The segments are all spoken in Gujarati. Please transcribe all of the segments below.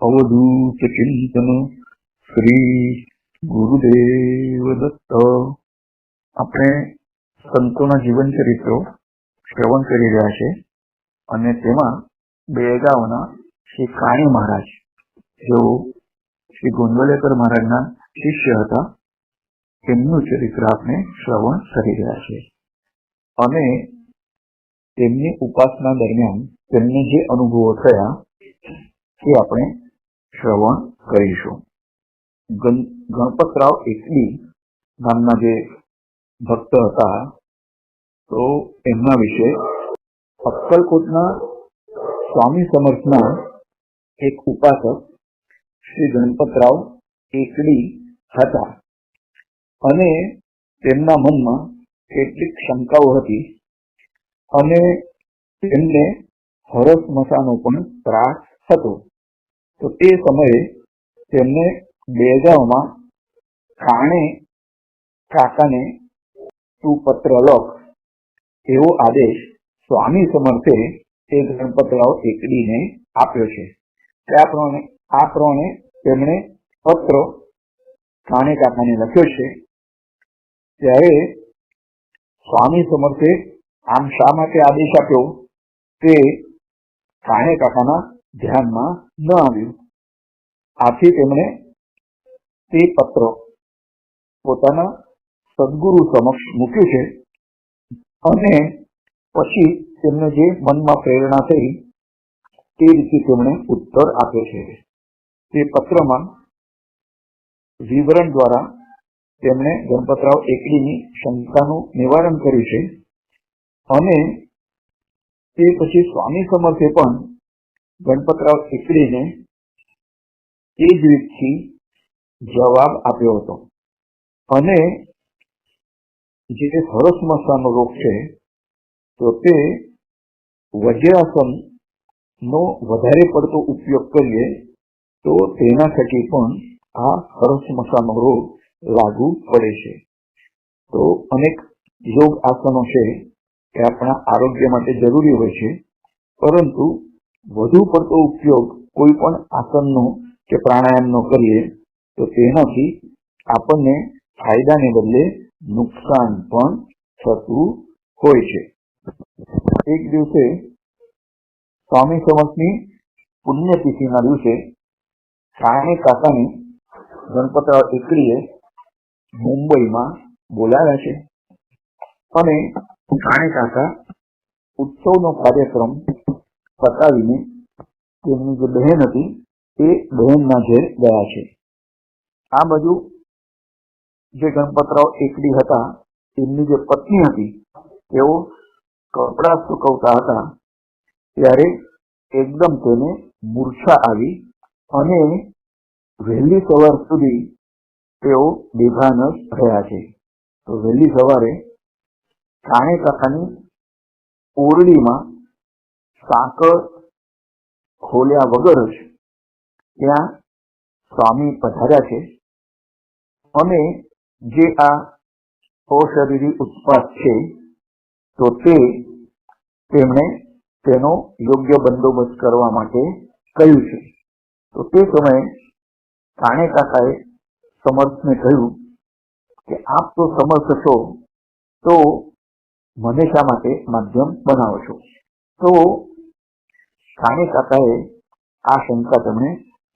અવધૂત ચિંતન શ્રી ગુરુદેવ દત્ત આપણે સંતોના જીવન ચરિત્રો શ્રવણ કરી રહ્યા છે અને તેમાં બેળગાવના શ્રી કાણી મહારાજ, જેઓ શ્રી ગોંડવલેકર મહારાજના શિષ્ય હતા, તેમનું ચરિત્ર આપણે શ્રવણ કરી રહ્યા છે. અને તેમની ઉપાસના દરમિયાન તેમને જે અનુભવો થયા, તે આપણે શ્રવણ કરીશું. ગણ- ગણપતરાવ એકલી નામના જે ભક્ત હતા, તો એમના વિશે અક્કલકોટના સ્વામી સમર્થના એક ઉપાસક શ્રી ગણપતરાવ એકલી હતા. અને તેમના મનમાં કેટલીક શંકાઓ હતી અને તેમને હરસ મસાનો પણ ત્રાસ હતો. તો તે સમયે તેમને બેળગાવમાં કાણે કાકાને તું પત્ર લખ એવો આદેશ સ્વામી સમર્થે તે ગણપતરાવ એકડીને આપ્યો છે. આ પ્રમાણે આ પ્રમાણે તેમણે પત્ર કાણે કાકાને લખ્યો છે. ત્યારે સ્વામી સમર્થે આમ શા માટે આદેશ આપ્યો? તે કાણે કાકાના ધ્યાનમાં ન આવ્યું. આથી તેમણે તે પત્ર પોતાના સદગુરુ સમક્ષ મૂક્યું છે અને પછી તેમને જે મનમાં પ્રેરણા થઈ તે રીતે તેમણે ઉત્તર આપ્યો છે. તે પત્રમાં વિવરણ દ્વારા તેમણે ગણપતરાવ એકડીની શંકાનું નિવારણ કર્યું છે અને તે પછી સ્વામી સમર્થે પણ ગણપતરાવ સિકરીને એ જ રીતથી જવાબ આપ્યો હતો. અને જે હરસ મસાનો રોગ છે, તો તે વજ્રાસન નો વધારે પડતો ઉપયોગ કરીએ, તો તેના થકી પણ આ હરસ મસાનો રોગ લાગુ પડે છે. તો અનેક યોગ આસનો છે એ આપણા આરોગ્ય માટે જરૂરી હોય છે, પરંતુ વધુ પડતો ઉપયોગ કોઈ પણ આસનનો કે પ્રાણાયામનો કરીએ તો તેનાથી આપણને ફાયદાને બદલે નુકસાન પણ થતું હોય છે. એક દિવસે સ્વામી સમર્થની પુણ્યતિથિના દિવસે કાણે કાકાની ગણપતરાવ એકરીએ મુંબઈમાં બોલાવ્યા છે. અને કાણે કાકા ઉત્સવનો કાર્યક્રમ પતાવીને તેમની જે બહેન હતી એ બહેનના ઘેર ગયા છે. આ બાજુ જે ગણપતરાવ એકડી હતા, તેમની જે પત્ની હતી, તેઓ કપડા સુકવતા હતા, ત્યારે એકદમ તેને મૂર્છા આવી અને વહેલી સવાર સુધી તેઓ બેભાન થયા છે. તો વહેલી સવારે કાણે કાકાની ઓરડીમાં સાંકળ ખોલ્યા વગર જ ત્યાં સ્વામી પધાર્યા છે. અને જે આ અશરીરી ઉત્પાદ છે, તો તે તેમણે તેનો યોગ્ય બંદોબસ્ત કરવા માટે કહ્યું છે. તો તે સમયે કાણે કાકાએ સમર્થને કહ્યું કે, આપ તો સમર્થ છો, તો મને શા માટે માધ્યમ બનાવો છો? તો કાણે કાકાએ આ શંકા તેમણે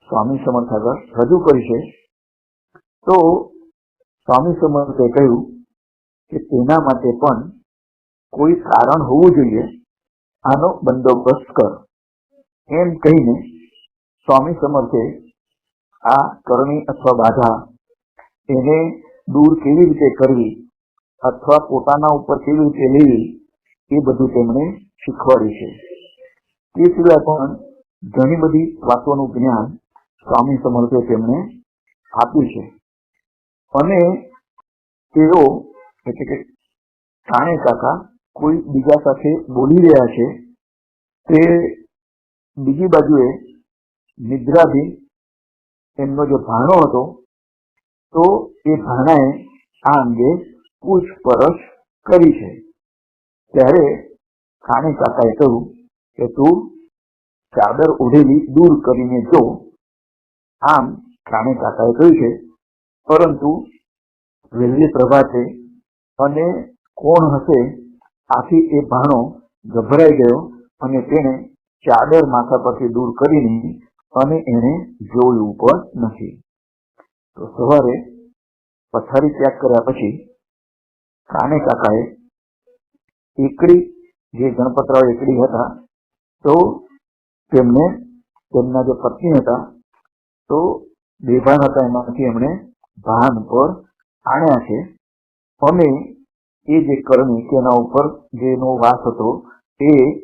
સ્વામી સમર્થ આગળ રજૂ કરી છે. તો સ્વામી સમર્થે કહ્યું કે તેના માટે પણ કોઈ કારણ હોવું જોઈએ. આનો બંદોબસ્ત કર. એમ કહીને સ્વામી સમર્થે આ કરણી અથવા બાધા એને દૂર કેવી રીતે કરવી અથવા પોતાના ઉપર કેવી રીતે લેવી એ બધું તેમણે શીખવાડ્યું છે. તે સિવાય પણ ઘણી બધી વાતોનું જ્ઞાન સ્વામી સમર્થે તેમણે આપ્યું છે. અને તેઓ એટલે કે કાણે કાકા કોઈ બીજા સાથે બોલી રહ્યા છે, તે બીજી બાજુએ નિદ્રાધીન એમનો જે ભાણો હતો, તો એ ભાણાએ આ અંગે પૂછપરછ કરી છે. ત્યારે કાણે કાકાએ કહ્યું કે, તું ચાદર ઓઢેલી દૂર કરીને જો. આમ કાણે કાકાએ કહ્યું છે, પરંતુ વહેલી પ્રભાતે અને કોણ હશે આથી એ ભાણો ગભરાઈ ગયો અને તેણે ચાદર માથા પરથી દૂર કરીને અને એણે જોયું પણ નથી. તો સવારે પથારી ત્યાગ કર્યા પછી કાને કાકાએ એકડી, જે ગણપતરાવ એકડી હતા, તો તેમને, તેમના જે પત્ની હતા, તો બેભાન હતા એમાંથી એમણે ભાન પર આણ્યા છે. અને એ જે કરણી તેના ઉપર જેનો વાસ હતો, એ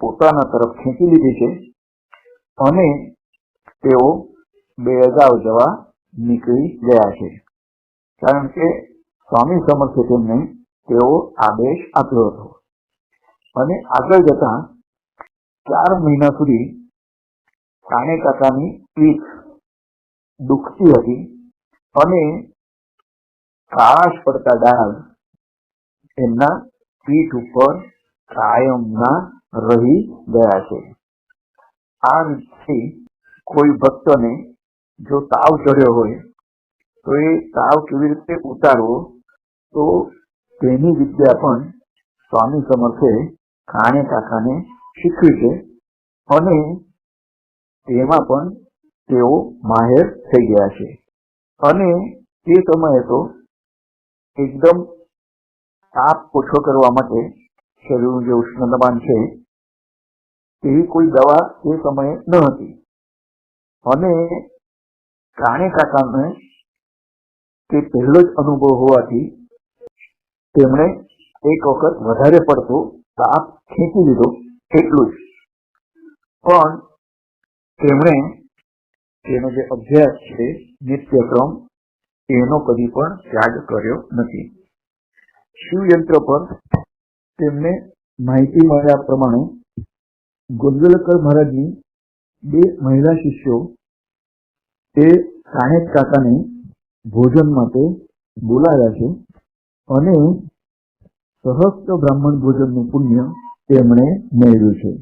પોતાના તરફ ખેંચી લીધી છે. અને તેઓ બે અગાઉ જવા નીકળી ગયા છે. કારણ કે સ્વામી સમર્થે તેમને તેઓ આદેશ આપ્યો હતો. અને આગળ જતા ચાર મહિના સુધી કાને કાકાની પીઠ દુખતી હતી અને કાશ પડતા ડાળ એમના પીઠ ઉપર કાયમના રહી ગયા છે. આ રીતથી કોઈ ભક્તને જો તાવ ચડ્યો હોય તો એ તાવ કેવી રીતે ઉતારવો તો તેની વિદ્યા પણ સ્વામી સમર્થે કાણે કાકાને શીખવી છે અને તેમાં પણ તેઓ માહેર થઈ ગયા છે. અને તે સમયે તો એકદમ તાપ ઓછો કરવા માટે શરીરનું જે ઉષ્ણતામાન છે, એવી કોઈ દવા તે સમયે ન હતી. અને કાણે કાકાને તે પહેલો જ અનુભવ હોવાથી તેમણે એક વખત વધારે પડતો તાપ ખેંચી લીધો, એટલું જ. પણ તેમણે તેનો જે અભ્યાસ છે, નિત્યક્રમ, એનો કદી પણ ત્યાગ કર્યો નથી. શિવયંત્ર પર તેમને માહિતી મળ્યા પ્રમાણે ગોંદલકર મહારાજની બે મહિલા શિષ્યો તે સાહેબ કાકાને ભોજન માટે બોલાવ્યા છે. અને સહસ્ત્ર બ્રાહ્મણ ભોજનનું પુણ્ય તેમણે મેળવ્યું છે.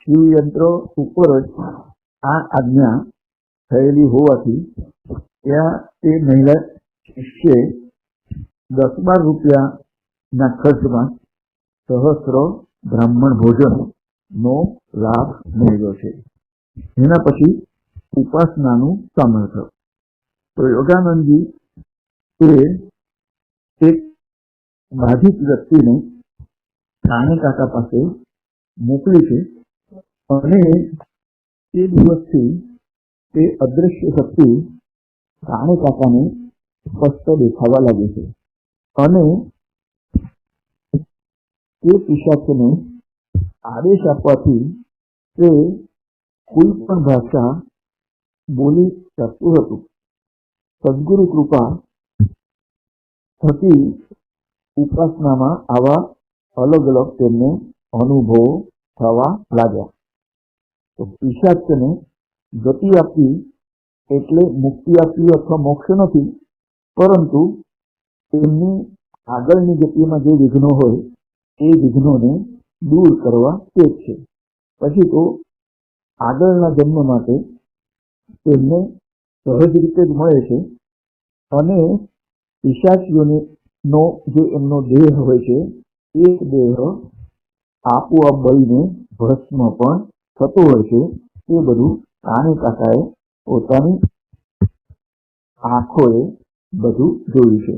શિવયંત્ર ઉપર જ આ આજ્ઞા થયેલી હોવાથી ત્યાં તે મહિલા શિષ્યે દસ બાર રૂપિયાના ખર્ચમાં સહસ્ત્ર બ્રાહ્મણ ભોજનનો લાભ મેળવ્યો છે. એના પછી ઉપાસનાનું સામર્થ્ય. તો યોગાનંદજી એ બાધિત વ્યક્તિને રાણે કાકા પાસે મોકલી છે અને તે દિવસથી તે અદ્રશ્ય શક્તિ રાણે કાકાને સ્પષ્ટ દેખાવા લાગી છે અને તે પિશાચને આદેશ આપવાથી તે કોઈ પણ ભાષા બોલી શકતું હતું સદગુરુ કૃપા થકી ઉપાસનામાં આવા અલગ અલગ તેમને અનુભવો થવા લાગ્યા. તો પિશાચને ગતિ આપવી એટલે મુક્તિ આપવી અથવા મોક્ષ નથી, પરંતુ તેમની આગળની ગતિમાં જે વિઘ્નો હોય, એ વિઘ્નોને દૂર કરવા તે છે પછી તો આગળના જન્મ માટે તેમને સહજ રીતે જ મળે છે અને પિશાચીઓને નો જે એમનો દેહ હોય છે, એ દેહ આપોઆપ બળીને ભસ્મ પણ થતો હોય છે. એ બધું રાણી કાકાએ પોતાની આંખોએ બધું જોયું છે.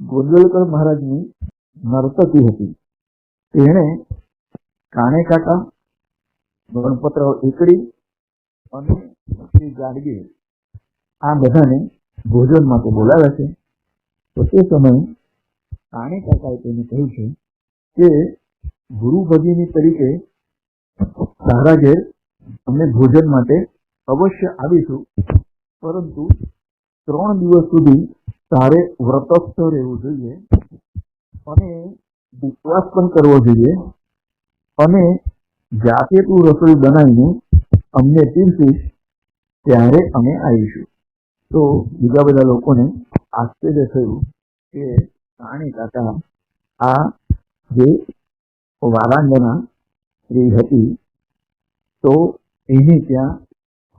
ગોંડલકર મહારાજની નર્તકી હતી. તેણે કાણે કાકા, ગણપતરાવ એકડી અને શ્રી ગાડગીર આ બધાને ભોજન માટે બોલાવ્યા છે. તો તે સમયે કાણે કાકાએ તેને કહ્યું છે કે ગુરુ ભગીની તરીકે તારા ઘેર અમે ભોજન માટે અવશ્ય આવીશું. પરંતુ ત્રણ દિવસ સુધી તારે વ્રતસ્થ રહેવું જોઈએ અને ઉપવાસ પણ કરવો જોઈએ અને જાતે તું રસોઈ બનાવીને અમને પીરસીશ ત્યારે અમે આવીશું. તો બીજા બધા લોકોને આશ્ચર્ય થયું કે રાણી કાકા આ જે વારાંગના સ્ત્રી હતી, તો એને ત્યાં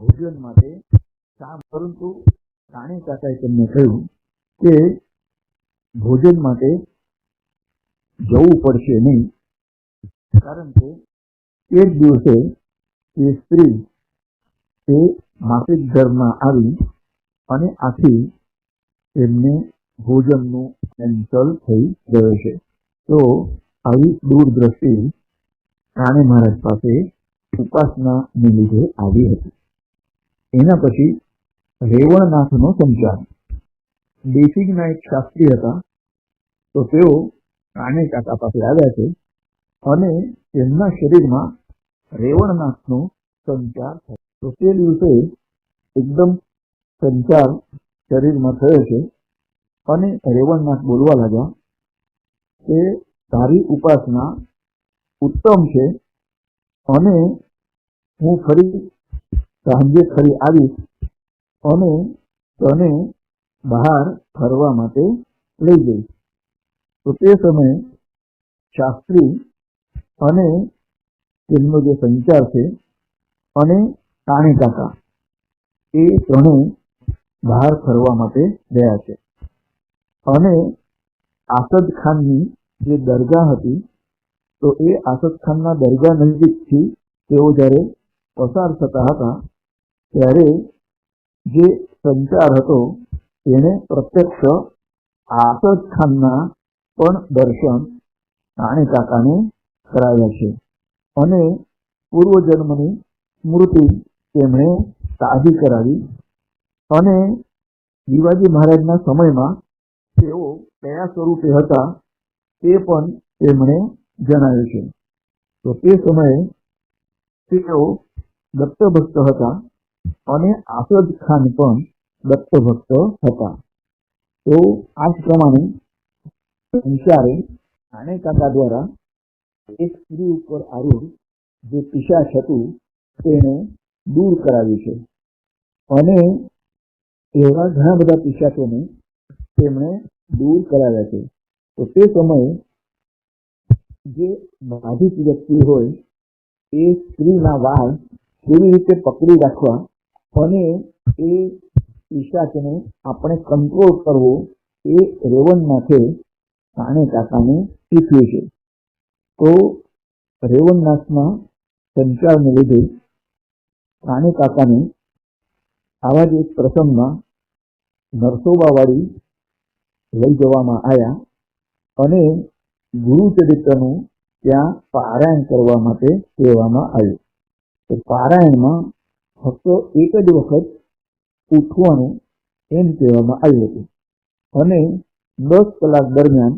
ભોજન માટે કામ પરંતુ રાણી કાકાએ તેમને કહ્યું કે ભોજન માટે જવું પડશે નહીં, કારણ કે એક દિવસે એ સ્ત્રી તે માસિક ઘરમાં આવી અને આથી એમને ભોજનનું કેન્સલ થઈ ગયો છે. તો આવી દૂરદ્રષ્ટિ રાણી મહારાજ પાસે ઉપાસનાને લીધે આવી હતી. એના પછી રેવણનાથનો સંચાર. દેશિકના એક શાસ્ત્રી હતા. તો તેઓ કાને કાકા પાસે આવ્યા છે અને તેમના શરીરમાં રેવણનાથનો સંચાર થયો. તો તે દિવસે એકદમ સંચાર શરીરમાં થયો છે અને રેવણનાથ બોલવા લાગ્યા કે તારી ઉપાસના ઉત્તમ છે અને હું ફરી સાંજે ફરી આવીશ અને તને બહાર ફરવા માટે લઈ જઈશ. તો તે સમયે શાસ્ત્રી અને તેમનો જે સંચાર છે અને રાણી કાકા, એ ત્રણેય બહાર ફરવા માટે ગયા છે. અને આસદ ખાનની જે દરગાહ હતી, તો એ આસદ ખાનના દરગાહ નજીકથી તેઓ જ્યારે પસાર થતા હતા, ત્યારે જે સંચાર હતો તેણે પ્રત્યક્ષ આસદ ખાનના પણ દર્શન રાણે કાકાને કરાવ્યા છે. અને પૂર્વજન્મની સ્મૃતિ તેમણે તાજી કરાવી. અને શિવાજી મહારાજના સમયમાં તેઓ કયા સ્વરૂપે હતા તે પણ તેમણે જણાવ્યું છે. તો તે સમયે તેઓ દત્તભક્ત હતા અને આસદ ખાન પણ દત્તભક્ત હતા. તો આ જ પ્રમાણે સંસારે રાણે કાકા દ્વારા એક સ્ત્રી ઉપર આરૂઢ જે પિશાચ હતું, તેને દૂર કરાવ્યું છે. અને એવા ઘણા બધા પિશાચોને તેમણે દૂર કરાવ્યા છે. તો તે સમયે જે બાધિત વ્યક્તિ હોય, એ સ્ત્રીના વાળ કેવી રીતે પકડી રાખવા અને એ પિશાચને આપણે કંટ્રોલ કરવો, એ રેવણનાથે કાણે કાકાને શીખ્યું છે. તો રેવણનાથના સંચારને લીધે કાણે કાકાને આવા જ એક પ્રસંગમાં નરસોબાવાળી લઈ જવામાં આવ્યા અને ગુરુચરિત્રનું ત્યાં પારાયણ કરવા માટે કહેવામાં આવ્યું. તો પારાયણમાં ફક્ત એક જ વખત ઉઠવાનું એમ કહેવામાં આવ્યું હતું. અને દસ કલાક દરમિયાન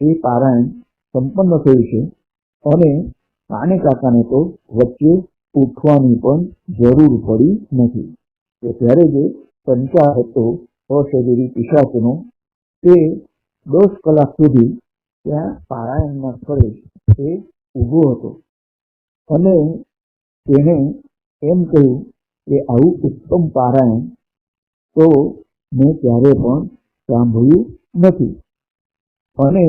એ પારાયણ સંપન્ન થયું છે અને કાને કાકાને તો વચ્ચે ઉઠવાની પણ જરૂર પડી નથી. કે ત્યારે જે સંચાર હતો, અશરીરી પિશાચનો, તે દસ કલાક સુધી ત્યાં પારાયણના સ્થળે તે ઊભો હતો. અને તેણે એમ કહ્યું કે આવું ઉત્તમ પારાયણ તો મેં ક્યારે પણ સાંભળ્યું નથી. અને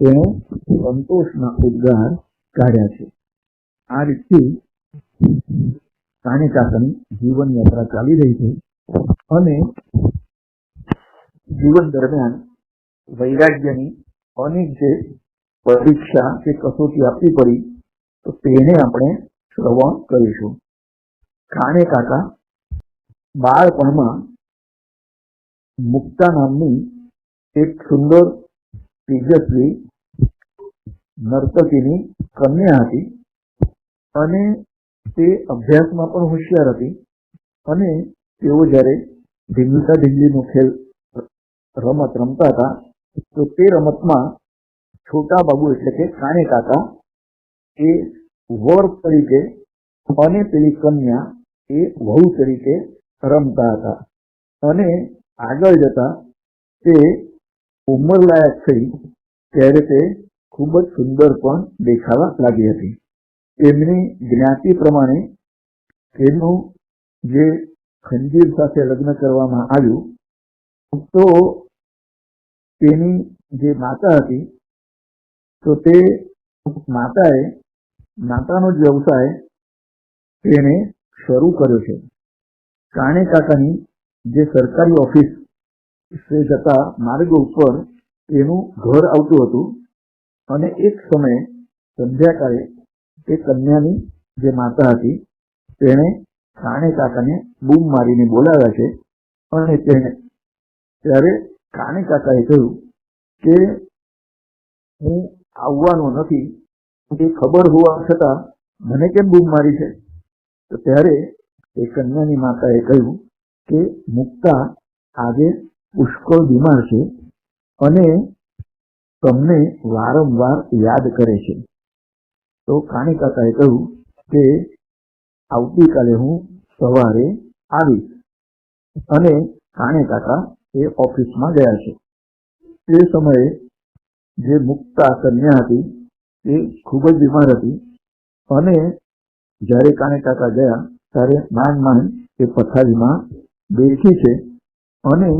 તેણે સંતોષના ઉદ્ગાર કાઢ્યા છે. આ રીતથી રાણી કાકાની જીવન યાત્રા ચાલી રહી છે. અને જીવન દરમિયાન વૈરાગ્યની અનેક જે પરીક્ષા કે કસોટી આપવી પડી, તો તેને આપણે શ્રવણ કરીશું. કાણે કાકા, બાળપણમાં મુક્તા નામની એક સુંદર તેજસ્વી નર્તકીની કન્યા હતી. અને તે અભ્યાસમાં પણ હોશિયાર હતી અને તેઓ જ્યારે ઢીંગલતા ઢીંગલીનો ખેલ રમત રમતા હતા, તો તે રમતમાં છોટા બાબુ એટલે કે કાણે કાકા, એ વર તરીકે અને પેલી કન્યા એ વહુ તરીકે રમતા હતા. અને આગળ જતા તે ઉંમરલાયક થઈ ત્યારે તે ખૂબ જ સુંદર પણ દેખાવા લાગી હતી. એમની જ્ઞાતિ પ્રમાણે એમનું જે ખંજીર સાથે લગ્ન કરવામાં આવ્યું, તો તેની જે માતા હતી, તો તે માતાએ, માતાનો જ વ્યવસાય તેને શરૂ કર્યો છે. કાણે કાકાની જે સરકારી ઓફિસ સે જતા માર્ગ ઉપર એનું ઘર આવતું હતું અને એક સમયે સંધ્યાકાળે એ કન્યાની જે માતા હતી, તેણે કાણે કાકાને બૂમ મારીને બોલાવ્યા છે અને તેણે ત્યારે કાણે કાકાએ કહ્યું કે હું આવવાનો નથી, એ ખબર હોવા છતાં મને કેમ બૂમ મારી છે? તો ત્યારે એ કન્યાની માતાએ કહ્યું કે મુક્તા આજે પુષ્કળ બીમાર છે અને તમને વારંવાર યાદ કરે છે. તો કાણી કાકાએ કહ્યું કે આવતીકાલે હું સવારે આવીશ અને કાણે કાકા એ ઓફિસમાં ગયા છે. તે સમયે જે મુક્તા કન્યા હતી તે ખૂબ જ બીમાર હતી અને જ્યારે કાણે કાકા ગયા ત્યારે માંડ માંડ એ પથારીમાં બેઠી છે અને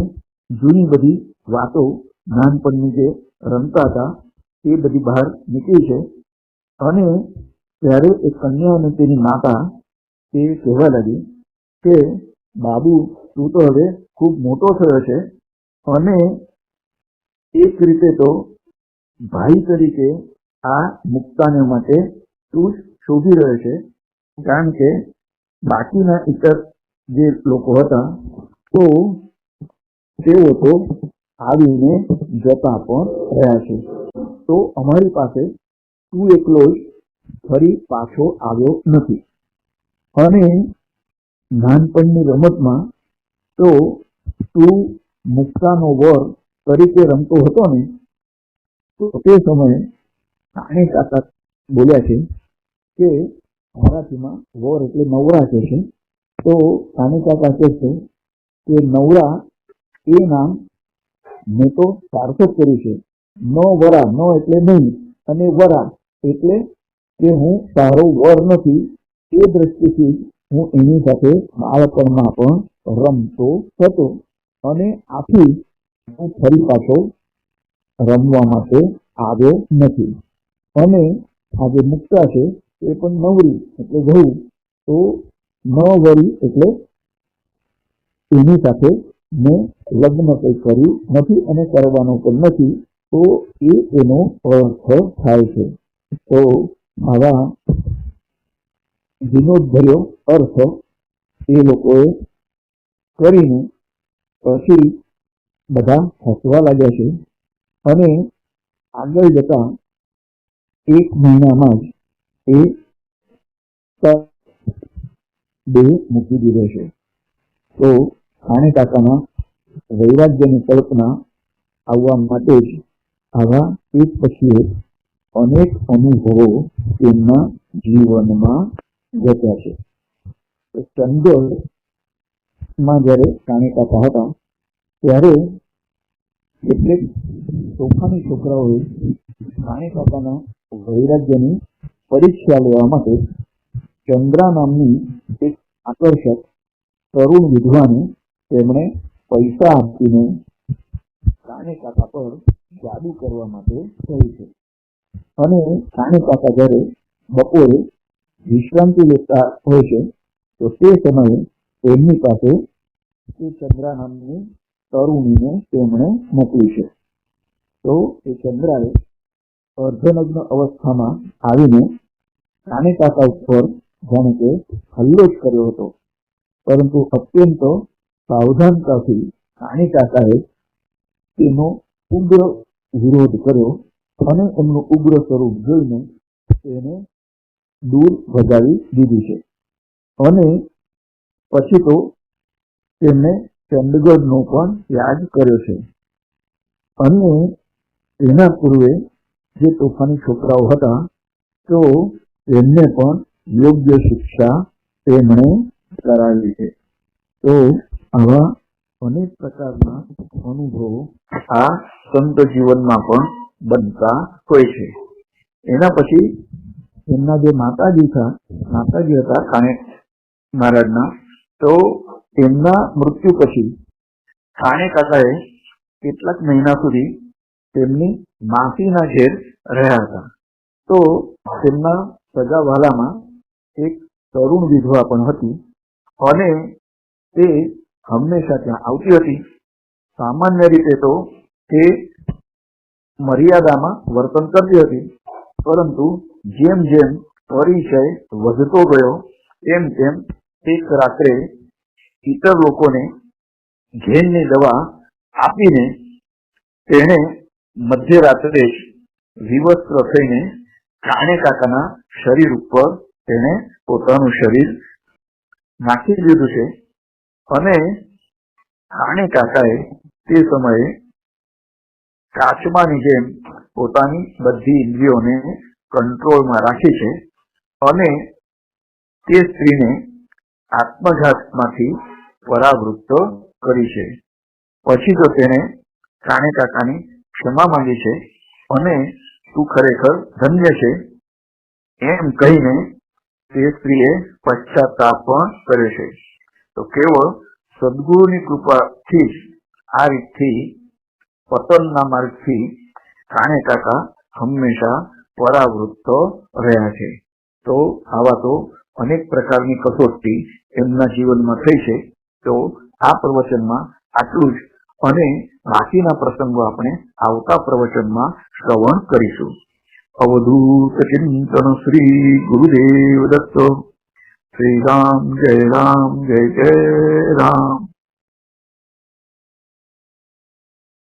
જૂની બધી વાતો નાનપણની જે રમતા હતા એ બધી બહાર નીકળી છે. અને ત્યારે એ કન્યા અને તેની માતા એ કહેવા લાગી કે, બાબુ, તું તો હવે ખૂબ મોટો થયો છે અને એક રીતે તો ભાઈ તરીકે આ મુક્તાને માટે તું શોભી રહ્યો છે. કારણ કે બાકીના ઇતર જે લોકો હતા, તો તેઓ તો આવીને જતા પણ રહ્યા છે. તો અમારી પાસે તું એકલો ફરી પાછો આવ્યો નથી. અને નાનપણની રમતમાં તો તું મુક્તાનો વર તરીકે રમતો હતો ને, તો તે સમયે કાણે કાકા બોલ્યા છે કે મરાઠીમાં વર એટલે નવરા કહે છે. તો કાને કાકા કહે છે કે નવરા એ નામ મેં તો સાર્થક કર્યું છે. ન વરા, ન એટલે નહીં, અને વરા એટલે કે હું તારો વર નથી, એ દ્રષ્ટિથી હું એની સાથે બાળપણમાં પણ રમતો હતો અને આથી હું ફરી પાછો રમવા માટે આવ્યો નથી. અને આ જે મુક્તા છે, એ પણ નવરી એટલે વહુ. તો ન વરી એટલે એની સાથે મેં લગ્ન કંઈ કર્યું નથી અને કરવાનું પણ નથી, તો એ એનો અર્થ થાય છે. તો આવા વિનોદભર્યો અર્થ એ લોકોએ કરીને પછી બધા હસવા લાગ્યા છે અને આગળ જતા એક મહિનામાં જ એ દેહ મૂકી દીધો છે. તો ખાણે કાકાના વૈરાગ્યની કલ્પના આવવા માટે જ આવા એક પછી એક અનેક અનુભવો તેમના જીવનમાં જતા છે. તો ચંદગઢમાં જ્યારે કાણે કાકા હતા ત્યારે એટલે ચોખાની છોકરાઓએ કાણે કાકાના વૈરાગ્યની પરીક્ષા લેવા માટે ચંદ્રા નામની એક આકર્ષક તરુણ વિધવાને તેમણે પૈસા આપીને કાને કાકા પર જાદુ કરવા માટે કહ્યું છે. અને કાને કાકા જ્યારે બપોરે વિશ્રાંતિ લેતા હોય છે, તો તે સમયે તેમની પાસે તે ચંદ્રા નામની તરુણીને તેમણે મોકલી છે. તો એ ચંદ્રાએ અર્ધનગ્ન અવસ્થામાં આવીને કાને કાકા ઉપર જાણે કે હલ્લો જ કર્યો હતો. પરંતુ અત્યંત સાવધાનતાથી કાણી કાકાએ તેનો ઉગ્ર વિરોધ કર્યો અને એમનું ઉગ્ર સ્વરૂપ જોઈને તેને દૂર ભગાવી દીધી છે. અને પછી તો તેમણે ચંદગઢનો પણ ત્યાગ કર્યો છે. અને તેના પૂર્વે જે તોફાની છોકરાઓ હતા, તો એમને પણ યોગ્ય શિક્ષા તેમણે કરાવી છે. તો આવા અનેક પ્રકારના અનુભવો આ સંત જીવનમાં પણ બનતા હોય છે. એના પછી એમના જે માતાજી હતા માતાજી હતા કાણે મહારાજના, તો એમના મૃત્યુ પછી કાણે કાકાએ કેટલાક મહિના સુધી તેમની માસીના ઘેર રહ્યા હતા. તો તેમના સગાવાલામાં એક તરુણ વિધવા પણ હતી અને તે હંમેશા ત્યાં આવતી હતી. સામાન્ય રીતે તો તે મર્યાદામાં વર્તન કરતી હતી. પરંતુ જેમ જેમ પરિચય વધતો ગયો, તેમ તેમ એક રાત્રે ઇતર લોકોને ઘેનની દવા આપીને તેણે મધ્યરાત્રે જ વિવસ્ત્ર થઈને કાણે કાકાના શરીર ઉપર તેણે પોતાનું શરીર નાખી દીધું છે. અને કાણે કાકાએ તે સમયે કાચમાની જેમ પોતાની બધી ઇન્દ્રિયોને કંટ્રોલમાં રાખી છે અને તે સ્ત્રીને આત્મઘાતમાંથી પરાવૃત્ત કરી છે. પછી તો તેણે કાણે કાકાની ક્ષમા માંગી છે અને તું ખરેખર ધન્ય છે એમ કહીને તે સ્ત્રીએ પશ્ચાતાપ પણ કર્યો છે. તો કેવળ સદગુરુની કૃપાથી આ રીતથી પતનના માર્ગથી કાણે કાકા હંમેશા પરાવૃત્ત રહ્યા છે તો આવા તો અનેક પ્રકારની કસોટી એમના જીવનમાં થઈ છે તો આ પ્રવચનમાં આટલું જ અને બાકીના પ્રસંગો આપણે આવતા પ્રવચનમાં શ્રવણ કરીશું અવધૂત ચિંતન શ્રી ગુરુદેવ દત્ત શ્રી રામ જય રામ જય જય રામ